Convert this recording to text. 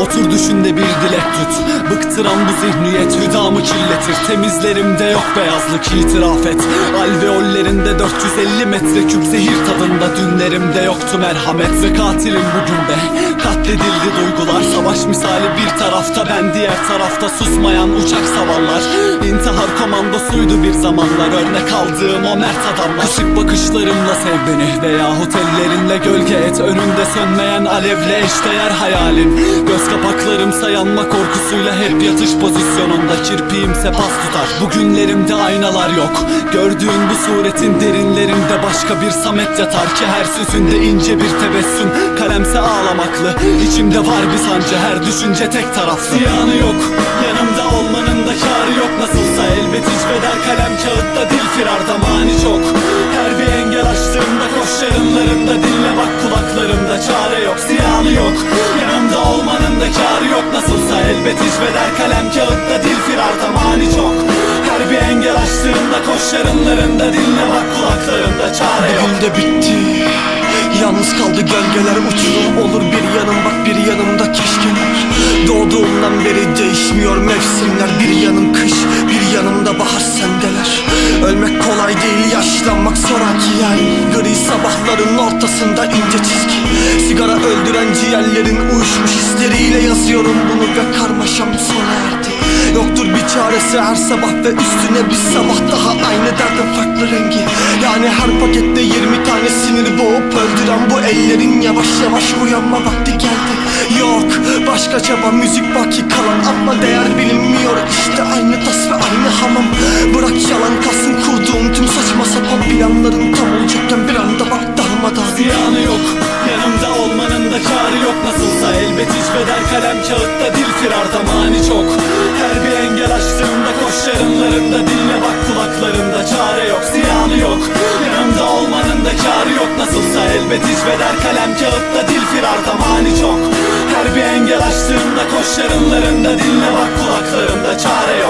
Otur düşünde bir dilek tut. Bıktıran bu zihniyet hüdamı kirli kirletir Temizlerimde yok beyazlık itiraf et. Alveollerinde 450 metreküp zehir tadında. Dünlerimde yoktu merhamet. Ve katilim bugün be Katledildi duygular. Savaş misali bir tarafta ben diğer tarafta Susmayan uçak savarlar İntihar komandosuydu bir zamanlar. Örnek aldığım o mert adamlar. Kısık bakışlarımla sev beni. Veyahut ellerinle gölge et. Önünde sönmeyen alevle eşdeğer hayalin. Göz kapaklarımsa yanma korkusuyla Hep yatış pozisyonunda Kirpiğimse pas tutar. Bugünlerimde aynalar yok. Gördüğün bu suretin derinlerinde Başka bir samet yatar ki Her sözünde ince bir tebessüm. Kalemse ağlamaklı. İçimde var bir sancı Her düşünce tek taraflı. Ziyanı yok. Yanımda olmanın da kârı yok. Nasılsa elbet hicveder kalem kağıtta Dil firarda mani çok. Her bir engel açtığımda Koş yarınlarımda dinle bak kulaklarımda Çare yok. Ziyanı yok. Yanımda olmanın da kârı yok. Nasılsa elbet hicveder kalem kağıtta Dil mani çok? Her bir engel açtığımda Koş yarınlarımda dinle bak kulaklarımda Çare yok. Bugün de bitti. Yalnız kaldı gölgeler uçurum olur bir yanım. Bak bir yanımda keşkeler. Doğduğumdan beri değişmiyor mevsimler. Bir yanım kış bir yanımda bahar sendeler. Ölmek kolay değil yaşlanmak zoraki yani. Gri sabahların ortasında ince çizgi. Sigara öldüren ciğerlerin uyuşmuş hisleriyle yazıyorum bunu ve karmaşam çaresi her sabah ve üstüne bir sabah daha aynı derdin farklı rengi. Yani her pakette 20 tane sinir boğup öldüren bu ellerin yavaş yavaş uyanma vakti geldi. Yok başka çaba müzik baki kalan ama değer bilinmiyor. İşte aynı tas ve aynı hamam. Bırak yalan kalsın kurduğum tüm saçma sapan planların tam olacakken bir anda bak darmadağın. Ziyanı yok Yanımda olmanın da kârı yok. Nasılsa elbet hicveder kalem kağıtta Dil firarda mani çok yarınlarımda dinle bak kulaklarımda Çare yok ziyanı yok. Yanımda olmanın da kârı yok. Nasılsa elbet hicveder kalem kağıtta Dil firarda mani çok. Her bir engel açtığımda Koş yarınlarımda dinle bak kulaklarımda Çare yok